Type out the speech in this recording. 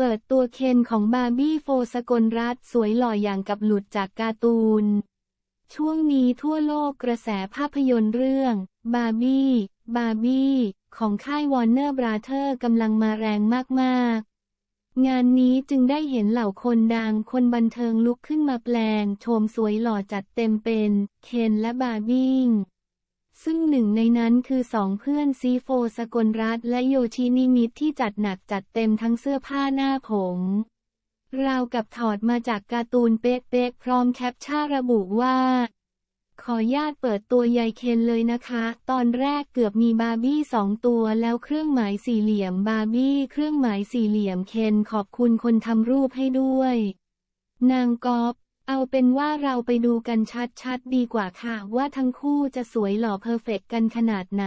เปิดตัวเคนของบาร์บี้โฟสกลรัฐสวยหล่ออย่างกับหลุดจากการ์ตูน ช่วงนี้ทั่วโลกกระแสภาพยนตร์เรื่อง บาร์บี้ บาร์บี้ ของค่ายวอร์เนอร์บราเธอร์กำลังมาแรงมากๆ งานนี้จึงได้เห็นเหล่าคนดังคนบันเทิงลุกขึ้นมาแปลงโฉมสวยหล่อจัดเต็มเป็น เคนและบาร์บี้ ซึ่งหนึ่งในนั้นคือสองเพื่อนซีโฟสกลรัฐและโยชินิมิตที่จัดหนักจัดเต็มทั้งเสื้อผ้าหน้าผม ราวกับถอดมาจากการ์ตูนเป๊ะๆพร้อมแคปชั่นระบุว่า ขอญาตเปิดตัวยายเคนเลยนะคะ ตอนแรกเกือบมีบาร์บี้สองตัวแล้วเครื่องหมายสี่เหลี่ยมบาร์บี้เครื่องหมายสี่เหลี่ยมเคนขอบคุณคนทำรูปให้ด้วย นางกอบ เอาเป็นว่าเราไปดูกันชัดๆดีกว่าค่ะ ว่าทั้งคู่จะสวยหล่อเพอร์เฟกกันขนาดไหน